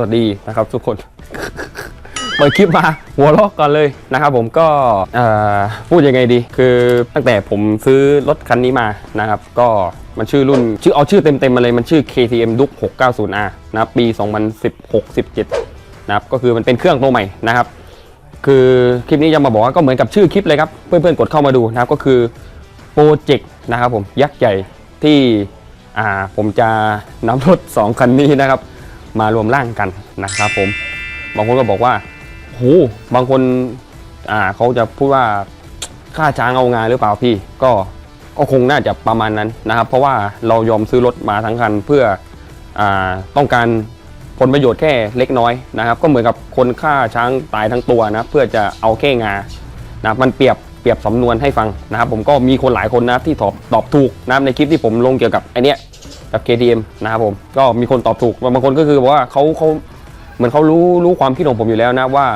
วัสดีนะครับทุกคนเปิดคลิปมาหัวเราะก่อนเลยนะครับผมก็พูดยังไงดี คือตั้งแต่ผมซื้อรถคันนี้มานะครับ ก็มันชื่อรุ่นชื่อเอาชื่อเต็มๆมาเลยมันชื่อ KTM Duke 690R นะครับปี 2016-17นะครับก็คือมันเป็นเครื่องตัวใหม่นะครับ คือคลิปนี้จะมาบอกว่าก็เหมือนกับชื่อคลิปเลยครับ เพื่อนๆกดเข้ามาดูนะครับก็คือโปรเจกต์นะครับผมยักษ์ใหญ่ที่ผมจะนำรถ 2 คันนี้นะครับ มารวมร่างกันนะครับผม บางคนก็บอกว่าโหบางคนอ่าเขาจะพูดว่าค่าช้างเอางานหรือเปล่าพี่ ก็ก็คงน่าจะประมาณนั้นนะครับ เพราะว่าเรายอมซื้อรถมาทั้งคันเพื่ออต้องการผลประโยชน์แค่เล็กน้อยนะครับ ก็เหมือนกับคนฆ่าช้างตายทั้งตัวนะเพื่อจะเอาแค่งานะมันเปรียบเปรียบสำนวนให้ฟังนะครับ ผมก็มีคนหลายคนนะที่ตอบตอบถูกนะในคลิปที่ผมลงเกี่ยวกับไอเนี้ย กับ KTM นะครับผมก็มีคนตอบถูกบางคนก็คือบอกว่าเขาเขาเหมือนเขารู้รู้ความคิดของผมอยู่แล้วนะว่า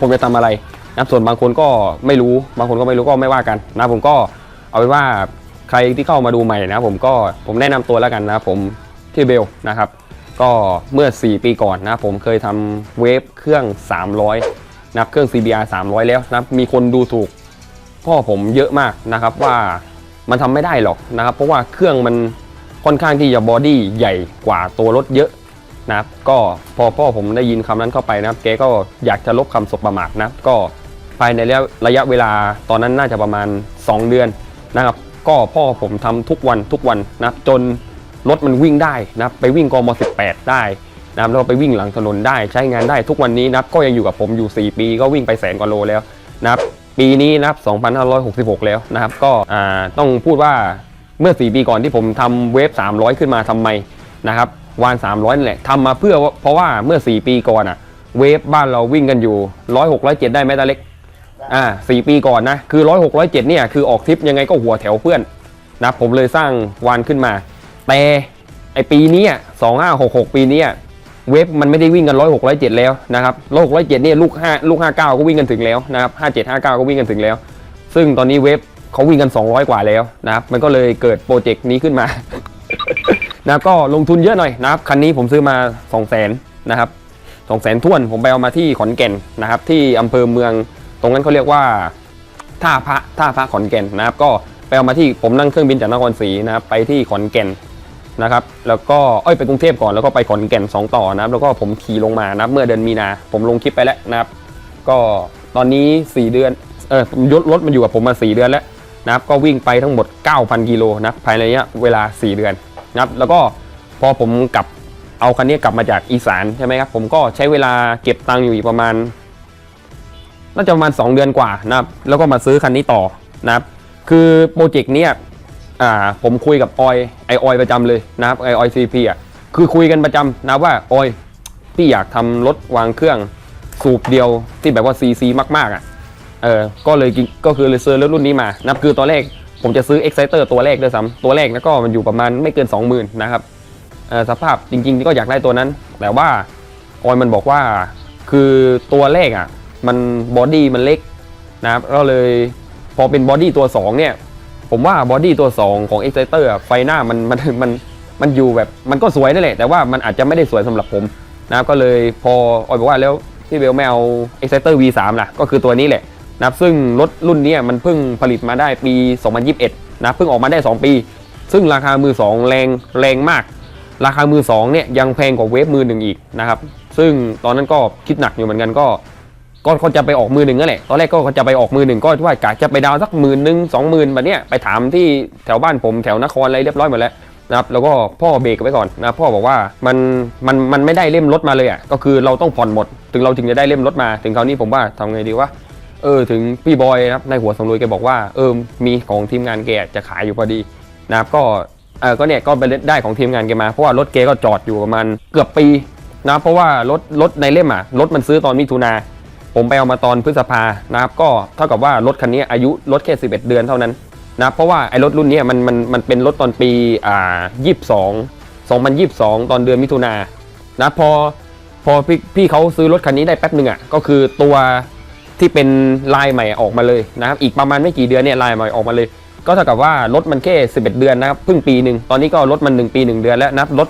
ผมจะทำอะไรนะส่วนบางคนก็ไม่รู้บางคนก็ไม่รู้ก็ไม่ว่ากันนะผมก็เอาเป็นว่าใครที่เข้ามาดูใหม่นะผมก็ผมแนะนำตัวแล้วกันนะผมที่เบลนะครับ ก็เมื่อ 4 ปีก่อนนะผมเคยทำเวฟเครื่อง 300นะครับเครื่อง CBR 300 แล้วนะมีคนดูถูกพ่อผมเยอะมากนะครับว่ามันทำไม่ได้หรอกนะครับ เพราะว่าเครื่องมัน ค่อนข้างที่จะบอดี้ใหญ่กว่าตัวรถเยอะนะครับก็พอพ่อผมได้ยินคำนั้นเข้าไปนะครับแกก็อยากจะลบคำสบประมาทนะก็ภายในระยะระยะเวลาตอนนั้นน่าจะประมาณ 2 เดือนนะครับ ก็พ่อผมทำทุกวันทุกวันนะจนรถมันวิ่งได้นะไปวิ่งกม 18 ได้นะครับแล้วไปวิ่งหลังถนนได้ใช้งานได้ทุกวันนี้นะครับก็ยังอยู่กับผมอยู่ 4 ปี ก็วิ่งไปแสนกว่าโลแล้วนะครับปีนี้นะครับ 2566 แล้วนะครับ ก็ต้องพูดว่า เมื่อ 4 ปีก่อนที่ผมทำเวฟ300 ขึ้นมาทำไมนะครับวาน300นี่แหละทำมาเพื่อว่าเพราะว่าเมื่อ 4 ปีก่อนอะเวฟบ้านเราวิ่งกันอยู่106 107ได้ไหมตาเล็กอ่า4ปีก่อนนะคือ106 107เนี่ยคือออกทริปยังไงก็หัวแถวเพื่อนนะครับผมเลยสร้างวานขึ้นมา แต่ไอปีนี้อะ2566ปีนี้อะเวฟมันไม่ได้วิ่งกัน106 107แล้วนะครับ106 107เนี่ยลูก5ลูก59ก็วิ่งกันถึงแล้วนะครับ57 59ก็วิ่งกันถึงแล้ว ซึ่งตอนนี้เวฟ เขาวิ่งกัน 200 กว่าแล้วนะครับมันก็เลยเกิดโปรเจกต์นี้ขึ้นมา นะก็ลงทุนเยอะหน่อยนะครับคันนี้ผมซื้อมา 2 0 0 0 0นนะครับ2 0 0 0 0ท้วนผมไปเอามาที่ขอนแก่นนะครับ ที่อำเภอเมือง ตรงนั้นเขาเรียกว่าท่าพระท่าพระขอนแก่นนะครับ ก็ไปเอามาที่ผมนั่งเครื่องบินจากนครศรีนะครับไปที่ขอนแก่นนะครับแล้วก็เอ้ยไปกรุงเทพก่อนแล้วก็ไปขอนแก่น 2 ต่อนะครับ แล้วก็ผมขี่ลงมานะครับ เมื่อเดือนมีนา ผมลงคลิปไปแล้วนะครับ ก็ตอนนี้ 4 เดือนเออผมยศรถมันอยู่กับผมมา 4 เดือนแล้ว นะครับก็วิ่งไปทั้งหมด 9,000 กิโลนะภายในระยะเวลา 4 เดือนนะครับแล้วก็พอผมกลับเอาคันนี้กลับมาจากอีสานใช่ไหมครับผมก็ใช้เวลาเก็บตังค์อยู่อีประมาณน่าจะประมาณ 2 เดือนกว่านะครับแล้วก็มาซื้อคันนี้ต่อนะครับคือโปรเจกต์เนี้ยอ่าผมคุยกับออยไอออยประจำเลยนะครับไอออยซีพีอะคือคุยกันประจำนะว่าออยพี่อยากทำรถวางเครื่องสูบเดียวที่แบบว่าซีซีมากๆอะ เออก็เลยก็คือเลยซื้อรถรุ่นนี้มานับคือตอนแรกผมจะซื้อ Exciter ตัวแรกด้วยซ้ำตัวแรกแล้วก็มันอยู่ประมาณไม่เกิน 20,000นะครับสภาพจริงๆก็อยากได้ตัวนั้น แต่ว่าออยมันบอกว่าคือตัวแรกอะมันบอดี้มันเล็กนะครับก็เลยพอเป็นบอดี้ตัว 2 เนี่ย ผมว่าบอดี้ตัว 2 ของ Exciter อะไฟหน้ามันมันมันมันอยู่แบบมันก็สวยนั่นแหละ แต่ว่ามันอาจจะไม่ได้สวยสำหรับผมนะครับก็เลยพอออยบอกว่าแล้วพี่เบลไม่เอา Exciter V3 ล่ะก็คือตัวนี้แหละ นะครับซึ่งรถรุ่นนี้มันเพิ่งผลิตมาได้ปี 2021 นะเพิ่งออกมาได้ 2 ปี ซึ่งราคามือ 2 แรงแรงมาก ราคามือ2เนี่ยยังแพงกว่าเวฟมือหนึ่งอีกนะครับซึ่งตอนนั้นก็คิดหนักอยู่เหมือนกันก็ก็เขาจะไปออกมือหนึ่งนั่นแหละ ตอนแรกก็เขาจะไปออกมือหนึ่งก็ว่ากะจะไปดาวสักหมื่นหนึ่งสองหมื่นแบบเนี้ยไปถามที่แถวบ้านผมแถวนครอะไรเรียบร้อยหมดแล้วนะครับ แล้วก็พ่อเบรกไว้ก่อนนะพ่อบอกว่ามันมันมันไม่ได้เล่มรถมาเลยอะ ก็คือเราต้องผ่อนหมด ถึงเราถึงจะได้เล่มรถมา ถึงคราวนี้ผมว่าทำไงดีวะ เออถึงพี่บอยนะครับในหัวสำรวยแกบอกว่าเออมีของทีมงานแกจะขายอยู่พอดีนะครับก็เออก็เนี่ยก็ไปได้ของทีมงานแกมาเพราะว่ารถแกก็จอดอยู่ประมาณเกือบปีนะเพราะว่ารถรถในเล่มอะรถมันซื้อตอนมิถุนาผมไปเอามาตอนพฤษภานะครับก็เท่ากับว่ารถคันนี้อายุรถแค่ 11 เดือนเท่านั้นนะเพราะว่าไอ้รถรุ่นนี้มันมันมันเป็นรถตอนปีอ่า22 2022 ตอนเดือนมิถุนานะพอพอพี่พี่เขาซื้อรถคันนี้ได้แป๊บหนึ่งอะก็คือตัว ที่เป็นลายใหม่ออกมาเลยนะครับอีกประมาณไม่กี่เดือนเนี่ยลายใหม่ออกมาเลย ก็เท่ากับว่ารถมันแค่ 11 เดือนนะครับเพิ่งปีหนึ่งตอนนี้ก็รถมัน 1 ปี 1 เดือนแล้วนะครับรถ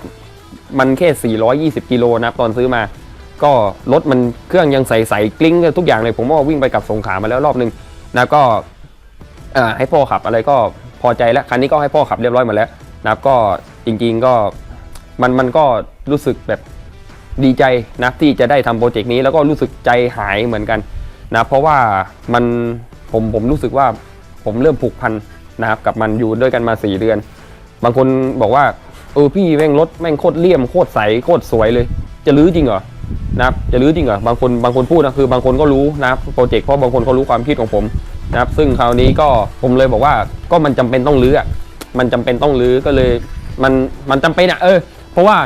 มันแค่ 420 กิโลนะครับตอนซื้อมา ก็รถมันเครื่องยังใสๆกลิ้งทุกอย่างเลยผมว่าวิ่งไปกับสงขามาแล้วรอบนึงนะก็ให้พ่อขับอะไรก็พอใจแล้วคันนี้ก็ให้พ่อขับเรียบร้อยหมาแล้วนะครับก็จริงๆก็มันมันก็รู้สึกแบบดีใจนะที่จะได้ทำโปรเจกต์นี้แล้วก็รู้สึกใจหายเหมือนกัน นะเพราะว่ามันผมผมรู้สึกว่าผมเริ่มผูกพันนะครับกับมันอยู่ด้วยกันมา 4 เดือน บางคนบอกว่าเออพี่แม่งรถแม่งโคตรเลี่ยมโคตรใสโคตรสวยเลย จะรื้อจริงเหรอนะครับจะรื้อจริงเหรอบางคนบางคนพูดนะคือบางคนก็รู้นะครับโปรเจกต์เพราะบางคนเขารู้ความคิดของผมนะครับซึ่งคราวนี้ก็ผมเลยบอกว่าก็มันจำเป็นต้องรื้ออะมันจำเป็นต้องรื้อก็เลยมันมันจำเป็นอะเออเพราะว่า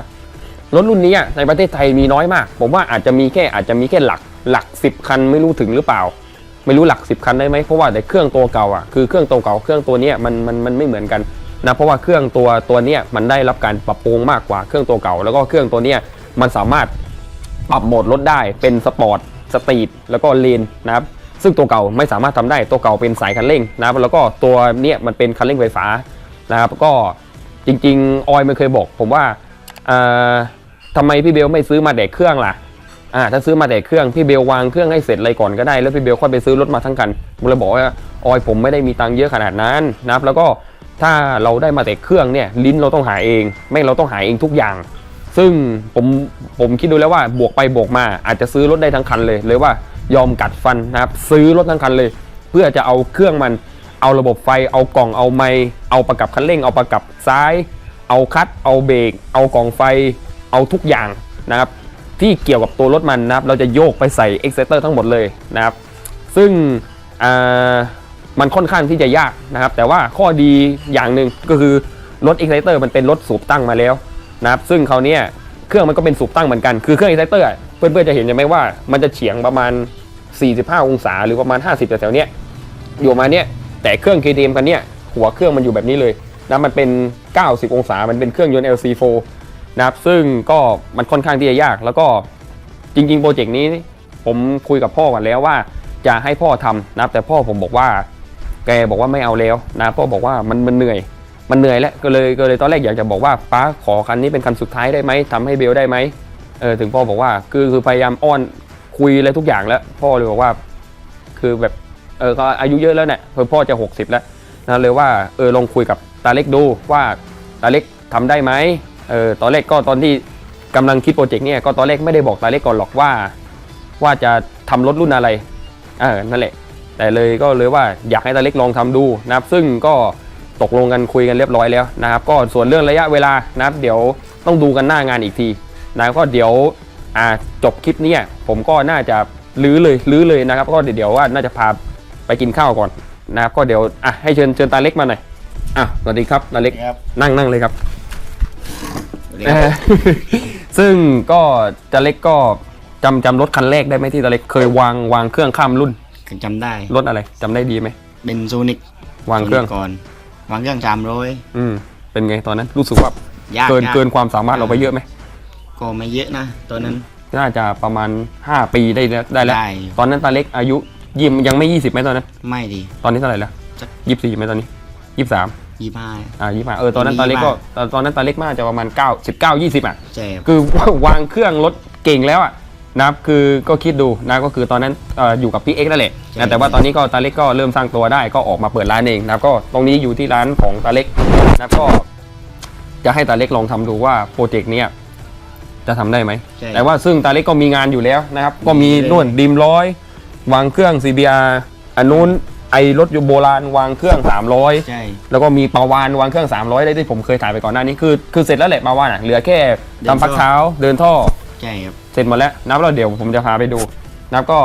รถรุ่นนี้ในประเทศไทยมีน้อยมาก ผมว่าอาจจะมีแค่อาจจะมีแค่หลัก หลักสิบคันไม่รู้ถึงหรือเปล่า ไม่รู้หลักสิบคันได้ไหมเพราะว่าแต่เครื่องตัวเก่าอะคือเครื่องตัวเก่าเครื่องตัวเนี้ยมันมันมันไม่เหมือนกันนะเพราะว่าเครื่องตัวตัวเนี้ยมันได้รับการปรับปรุงมากกว่าเครื่องตัวเก่า แล้วก็เครื่องตัวเนี้ยมันสามารถปรับโหมดรถได้เป็นสปอร์ตสตรีทแล้วก็เลนนะครับซึ่งตัวเก่าไม่สามารถทำได้ตัวเก่าเป็นสายคันเร่งนะแล้วก็ตัวเนี้ยมันเป็นคันเร่งไฟฟ้านะครับก็จริงๆ ออยมันเคยบอก ผมว่าเอ่อทำไมพี่เบลไม่ซื้อมาแดกเครื่องล่ะ อ่าถ้าซื้อมาแต่เครื่องพี่เบลวางเครื่องให้เสร็จอะไรก่อนก็ได้แล้วพี่เบลค่อยไปซื้อรถมาทั้งคันผมเลยบอกว่าออยผมไม่ได้มีตังค์เยอะขนาดนั้นนะครับแล้วก็ถ้าเราได้มาแต่เครื่องเนี่ยลิ้นเราต้องหาเอง ไม่เราต้องหาเองทุกอย่าง ซึ่งผมผมคิดดูแล้วว่าบวกไปบวกมา อาจจะซื้อรถได้ทั้งคันเลยเลยว่ายอมกัดฟันนะครับซื้อรถทั้งคันเลย เพื่อจะเอาเครื่องมันเอาระบบไฟเอากล่องเอาไมค์เอาประกับคันเร่ง เอาประกับซ้าย เอาคัดเอาเบรกเอากล่องไฟเอาทุกอย่างนะครับ ที่เกี่ยวกับตัวรถมันนะครับ เราจะโยกไปใส่ Exciter ทั้งหมดเลยนะครับ ซึ่งมันค่อนข้างที่จะยากนะครับ แต่ว่าข้อดีอย่างหนึ่งก็คือรถ Exciter มันเป็นรถสูบตั้งมาแล้วนะครับ ซึ่งคราเนี้ยเครื่องมันก็เป็นสูบตั้งเหมือนกัน คือเครื่อง Exciter อะเพื่อนๆจะเห็นใช่ไหมว่ามันจะเฉียงประมาณ 45 องศา หรือประมาณ 50แถวๆเนี้ยอยู่มาเนี้ยแต่เครื่อง KTM คันเนี้ยหัวเครื่องมันอยู่แบบนี้เลยนะมันเป็น 90 องศา มันเป็นเครื่องยนต์ LC4 นะครับซึ่งก็มันค่อนข้างที่จะยาก แล้วก็จริงๆโปรเจกต์นี้ผมคุยกับพ่อก่อนแล้วว่า จะให้พ่อทำนะครับแต่พ่อผมบอกว่า แกบอกว่าไม่เอาแล้วนะพ่อบอกว่ามันมันเหนื่อย มันเหนื่อยแล้วก็เลยก็เลยตอนแรกอยากจะบอกว่าป้าขอคันนี้เป็นคันสุดท้ายได้ไหมทำให้เบลได้ไหมเออถึงพ่อบอกว่าคือคือพยายามอ้อนคุยอะไรทุกอย่างแล้ว พ่อเลยบอกว่า คือแบบเออก็อายุเยอะแล้วเนี่ยคือพ่อจะ 60 แล้วนะเลยว่าเออลองคุยกับตาเล็กดูว่าตาเล็กทำได้ไหม เออตอนแรกก็ตอนที่กำลังคิดโปรเจกต์เนี่ยก็ตอนแรกไม่ได้บอกตาเล็กก่อนหรอกว่า ว่าจะทำรถรุ่นอะไรเออนั่นแหละ แต่เลยก็เลยว่าอยากให้ตาเล็กลองทำดูนะครับ ซึ่งก็ตกลงกันคุยกันเรียบร้อยแล้วนะครับ ก็ส่วนเรื่องระยะเวลานะครับ เดี๋ยวต้องดูกันหน้างานอีกทีนะก็เดี๋ยวอ่าจบคลิปเนี้ผมก็น่าจะลื้อเลยลื้อเลยนะครับ ก็เดี๋ยวว่าน่าจะพาไปกินข้าวก่อนนะครับก็เดี๋ยวอะให้เชิญเชิญตาเล็กมาหน่อยอะสวัสดีครับตาเล็กครับนั่งนั่งเลยครับ สวัสดีครับซึ่งก็ตาเล็กก็จำจำรถคันแรกได้ไหมที่ตาเล็กเคยวางวางเครื่องข้ามรุ่นจำได้ รถอะไรจำได้ดีไหม เป็นซูนิกวางเครื่อง ก่อน วางเครื่องจามร้อยอืมเป็นไงตอนนั้นรู้สึกว่ายากเกินยากเกินความสามารถเราไปเยอะไหม ก็ไม่เยอะนะตอนนั้น น่าจะประมาณ 5 ปีได้แล้วได้แล้ว ได้ตอนนั้นตาเล็กอายุยิมยังไม่ 20ไหมตอนนั้น ไม่ดี ตอนนี้เท่าไหร่แล้วสักยี่สิบสี่ไหมตอนนี้ยี่สิบสาม ยี่ห้าอ่ายี่สิบเออตอนนั้นตาเล็กก็ตอนตอนนั้นตาเล็กน่าจะประมาณ9 19 20 อะใช่ครับคือวางเครื่องรถเก่งแล้วอะนะครับคือก็คิดดูนะก็คือตอนนั้นเอ่ออยู่กับพี่เอ็กซ์นั่นแหละนะแต่ว่าตอนนี้ก็ตาเล็กก็เริ่มสร้างตัวได้ก็ออกมาเปิดร้านเองนะครับก็ตรงนี้อยู่ที่ร้านของตาเล็กนะครับก็ จะให้ตาเล็กลองทำดูว่าโปรเจกต์เนี้ยจะทำได้ไหมใช่แต่ว่าซึ่งตาเล็กก็มีงานอยู่แล้วนะครับ ก็มีเลยนู่นดิมร้อยวางเครื่อง CBR อันนู้น ไอรถยนต์โบราณวางเครื่อง 300 ใช่ แล้วก็มีปาวานวางเครื่อง 300ได้ที่ผมเคยถ่ายไปก่อนหน้านี้คือคือเสร็จแล้วแหละปาวานอะเหลือแค่ทำพักเท้าเดินท่อ ใช่ครับ เสร็จหมดแล้วนับแล้วเดี๋ยวผมจะพาไปดูนับก็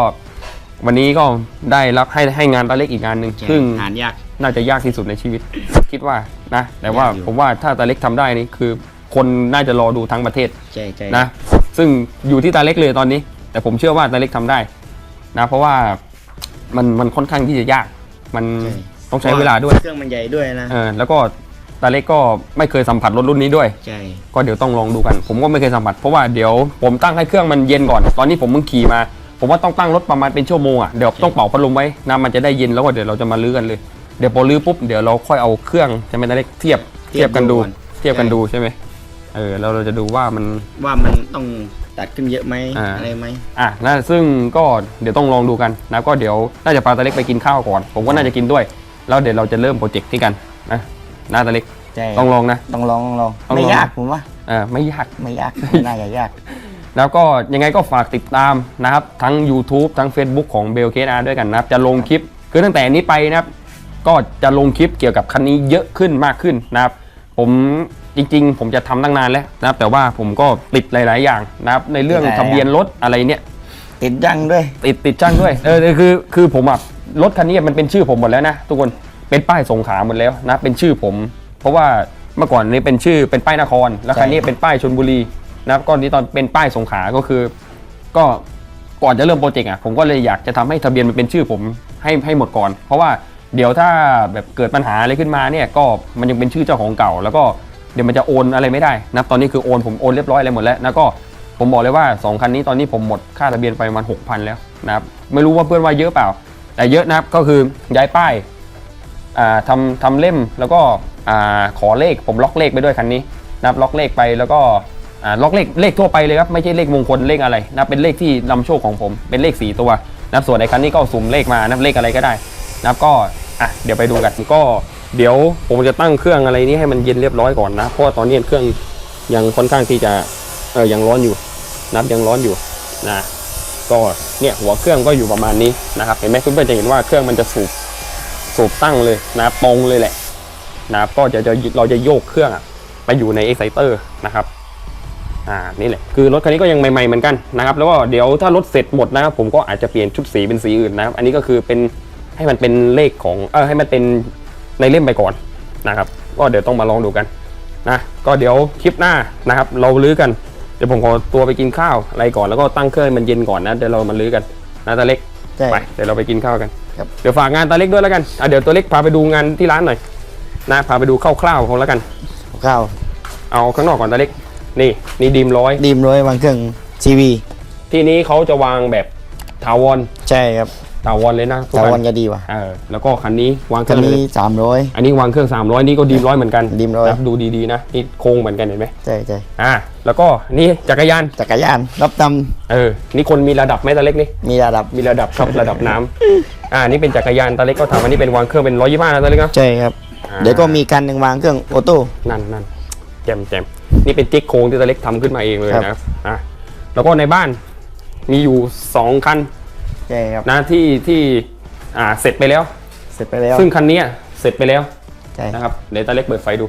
วันนี้ก็ได้รับให้ให้งานตาเล็กอีกงานหนึ่งใช่ซึ่งหานยากน่าจะยากที่สุดในชีวิต คิดว่านะ แต่ว่ายากอยู่ ผมว่าถ้าตาเล็กทำได้นี่คือ คนน่าจะรอดูทั้งประเทศ ใช่ใช่นะซึ่งอยู่ที่ตาเล็กเลยตอนนี้ แต่ผมเชื่อว่าตาเล็กทำได้นะเพราะว่า มันมันค่อนข้างที่จะยาก มันใช่ต้องใช้เวลาด้วย เครื่องมันใหญ่ด้วยนะเออแล้วก็ตาเล็กก็ไม่เคยสัมผัสรถรุ่นนี้ด้วย ใช่ก็เดี๋ยวต้องลองดูกัน ผมก็ไม่เคยสัมผัสเพราะว่าเดี๋ยวผมตั้งให้เครื่องมันเย็นก่อน ตอนนี้ผมเพิ่งขี่มา ผมว่าต้องตั้งรถประมาณเป็นชั่วโมงอะเดี๋ยวต้องเป่าพัดลมไว้น้ำมันจะได้เย็นแล้วก็เดี๋ยวเราจะมาลื้อกันเลย เดี๋ยวพอลื้อปุ๊บเดี๋ยวเราค่อยเอาเครื่องจะไม่ได้เทียบเทียบกันดู เทียบกันดูใช่ไหมเออแล้วเราจะดูว่ามันว่ามันต้อง ตัดขึ้นเยอะไหมอ่าอะไรไหมอะนะซึ่งก็เดี๋ยวต้องลองดูกันนะก็เดี๋ยวน่าจะพาตาเล็กไปกินข้าวก่อน ผมก็น่าจะกินด้วย แล้วเดี๋ยวเราจะเริ่มโปรเจกต์ที่กันนะนะตาเล็กใช่ต้องลองนะ ต้องลองต้องลองต้องลอง ไม่ยากผมว่าเออไม่ยาก ไม่ยากไม่น่าจะยาก แล้วก็ยังไงก็ฝากติดตามนะครับ ทั้ง YouTube ทั้ง Facebook ของเบลเคอาด้วยกันนะครับ จะลงคลิป คือตั้งแต่นี้ไปนะครับ ก็จะลงคลิปเกี่ยวกับคันนี้เยอะขึ้นมากขึ้นนะครับ ผมจริง ๆ ผมจะทำตั้งนานแล้วนะครับ แต่ว่าผมก็ติดหลาย ๆ อย่างนะครับ ในเรื่องติดหลายๆทะเบียนรถอะไรเนี่ย ติดยังด้วย ติดติดจ้างด้วยเออคือคือผมอะรถคันนี้มันเป็นชื่อผมหมดแล้วนะทุกคนเป็นป้ายสงขลาหมดแล้วนะเป็นชื่อผม เพราะว่าเมื่อก่อนนี้เป็นชื่อเป็นป้ายนคร แล้วคันนี้เป็นป้ายชนบุรีนะครับก่อนนี้ตอนเป็นป้ายสงขลาก็คือ ก็ก่อนจะเริ่มโปรเจกต์อะผมก็เลยอยากจะทำให้ทะเบียนมันเป็นชื่อผมให้ให้หมดก่อน เพราะว่า เดี๋ยวถ้าแบบเกิดปัญหาอะไรขึ้นมาเนี่ยก็มันยังเป็นชื่อเจ้าของเก่า แล้วก็เดี๋ยวมันจะโอนอะไรไม่ได้นะตอนนี้คือโอนผมโอนเรียบร้อยอะไรหมดแล้วแล้วก็ผมบอกเลยว่าสองคันนี้ตอนนี้ผมหมดค่าทะเบียนไปประมาณหกพันแล้วนะครับไม่รู้ว่าเพื่อนว่าเยอะเปล่า แต่เยอะนะครับก็คือย้ายป้ายาทำทำเล่มแล้วก็ขอเลขผมล็อกเลขไปด้วยคันนี้นะครับล็อกเลขไปแล้วก็ล็อกเลขเลขทั่วไปเลยครับไม่ใช่เลขมงคลเลขอะไรนะเป็นเลขที่นำโชคของผมเป็นเลขสี่ตัวนะส่วนในคันนี้ก็สุ่มเลขมานะเลขอะไรก็ได้นะก็ อะเดี๋ยวไปดูกันก็เดี๋ยวผมจะตั้งเครื่องอะไรนี้ให้มันเย็นเรียบร้อยก่อนนะเพราะว่าตอนนี้เครื่องยังค่อนข้างที่จะเออยังร้อนอยู่นะครับยังร้อนอยู่นะก็เนี่ยหัวเครื่องก็อยู่ประมาณนี้นะครับเห็นไหมเพื่อนๆจะเห็นว่าเครื่องมันจะสูบสูบตั้งเลยนับตรงเลยแหละนะครับก็จะจะเราจะโยกเครื่องอะไปอยู่ใน exciter นะครับอ่านี่แหละคือรถคันนี้ก็ยังใหม่ๆเหมือนกันนะครับ แล้วก็เดี๋ยวถ้ารถเสร็จหมดนะครับผมก็อาจจะเปลี่ยนชุดสีเป็นสีอื่นนะครับ อันนี้ก็คือเป็น ให้มันเป็นเลขของเออให้มันเป็นในเล่มไปก่อนนะครับ ก็เดี๋ยวต้องมาลองดูกันนะก็เดี๋ยวคลิปหน้านะครับ เราลื้อกันเดี๋ยวผมขอตัวไปกินข้าวอะไรก่อนแล้วก็ตั้งเครื่องให้มันเย็นก่อนนะเดี๋ยวเรามาลื้อกันนะตาเล็กใช่ ไปเดี๋ยวเราไปกินข้าวกัน ครับ เดี๋ยวฝากงานตาเล็กด้วยแล้วกันอะเดี๋ยวตัวเล็กพาไปดูงานที่ร้านหน่อยนะพาไปดูคร่าวๆของแล้วกัน ข้าวเอาข้างนอกก่อนตาเล็ก นี่นี่ดีมร้อยดีมร้อยวางเครื่องทีวีที่นี้เขาจะวางแบบถาวร ใช่ครับ ถาวรเลยนะทุกตะคัวันจะดีว่ะเออแล้วก็คันนี้วางเคคัรื่นองนี้สามร้อย อันนี้วางเครื่อง 300 นี่ก็ดีมร้อยเหมือนกันดีมร้อย นะดูดีๆนะนี่โค้งเหมือนกันเห็นไหมใช่ใช่อ่าแล้วก็นี่จักรยานจักรยานรับตเออนี่คนมีระดับไหมตาเล็กนี่ำมีระดับมีระดับครับ ระดับน้ำอ่านี่เป็นจักรยานตาเล็กก็ทำอันนี้เป็นวางเครื่องเป็น125นะตาเล็กเนาะใช่ครับ อ่า เดี๋ยวก็มีการหนึ่งวางเครื่องออโต้ นั่นนั่นแจมแจมนี่เป็นจิ๊กโค้งที่ตาเล็กทำขึ้นมาเองเลยครับ นะครับอะแล้วก็ในบ้านมีอยู่สองคัน ใช่ครับนะที่ที่อ่าเสร็จไปแล้ว เสร็จไปแล้วซึ่งคันนี้เสร็จไปแล้วใช่นะครับเดี๋ยวตาเล็กเปิดไฟดู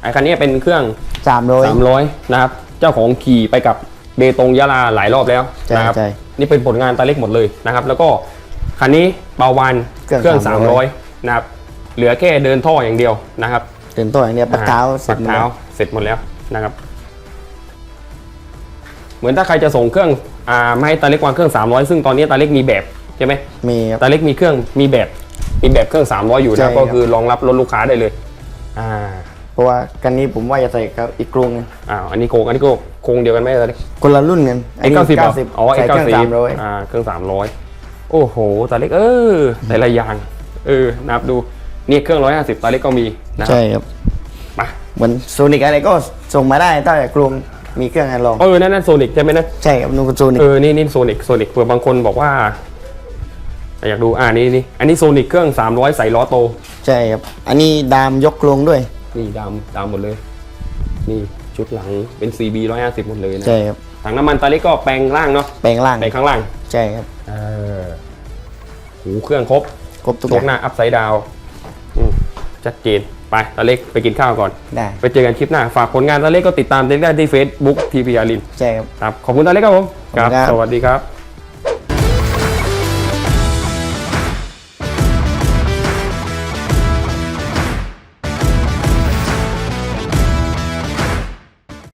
ไอ้คันนี้เป็นเครื่องสามร้อย300นะครับเจ้าของขี่ไปกับเบตงยะลาหลายรอบแล้วใช่นะครับใช่นี่เป็นผลงานตาเล็กหมดเลยนะครับ แล้วก็คันนี้เบาวานเครื่อง300 300นะครับเหลือแค่เดินท่ออย่างเดียวนะครับ เดินตัวอย่างเดียวปักเท้าเสร็ปัจกหมดเท้าแล้วเสร็จหมดแล้วนะครับ เหมือนถ้าใครจะส่งเครื่อง อ่ามาให้ตาเล็กวางเครื่อง 300 ซึ่งตอนนี้ตาเล็กมีแบบใช่ไหมมีครับ ตาเล็กมีเครื่องมีแบบมีแบบเครื่อง 300 อยู่ใช่นะครัก็บคือรองรับรถลูกค้าได้เลยอ่าเพราะว่ากันนี้ผมว่าจะใส่กับอีกกรุงหนึ่งอ้าวอันนี้โครงอันนี้ก็โครงเดียวกันไหมตาเล็ก คนละรุ่นกันไอ้เก้าสิบเก้าสิบอ๋อไอ้ใส่เคเก้ารื่องสิบสามร้อยอ่าเครื่อง300โอ้โหตาเล็กเออแต่ละอย่างเออนับดูนี่เครื่อง150ตาเล็กก็มีนะครัใช่ครับมา เหมือนโซนิกอะไรก็ส่งมาได้ถ้าจากกรุง มีเครื่องให้ลองเออนั่นนั่นโซนิกใช่ไหมนะใช่ครับนูนโซนิกเออนี่นี่โซนิกโซนิกเผื่อบางคนบอกว่าอยากดูอ่านี่นี่อันนี้โซนิกเครื่อง 300 ใส่ล้อโต ใช่ครับ อันนี้ดามยกลงด้วย นี่นี่ดำดำหมดเลย นี่ชุดหลังเป็น CB 150 หมดเลยนะใช่ครับถังน้ำมันตาเล็กก็แปลงล่างเนาะแปลงล่างแปลงข้างล่าง ใช่ครับเออหูเครื่องครบ ครบทุกโชอย่าคงหน้าอัพไซด์ดาวชัดเจน ไปตาเล็กไปกินข้าวก่อน ได้ ไปเจอกันคลิปหน้า ฝากผลงานตาเล็กก็ติดตามได้ที่ Facebook TP อารินใช่ครับ ครับ ขอบคุณตาเล็กครับผม ขอบคุณครับ สวัสดีครับ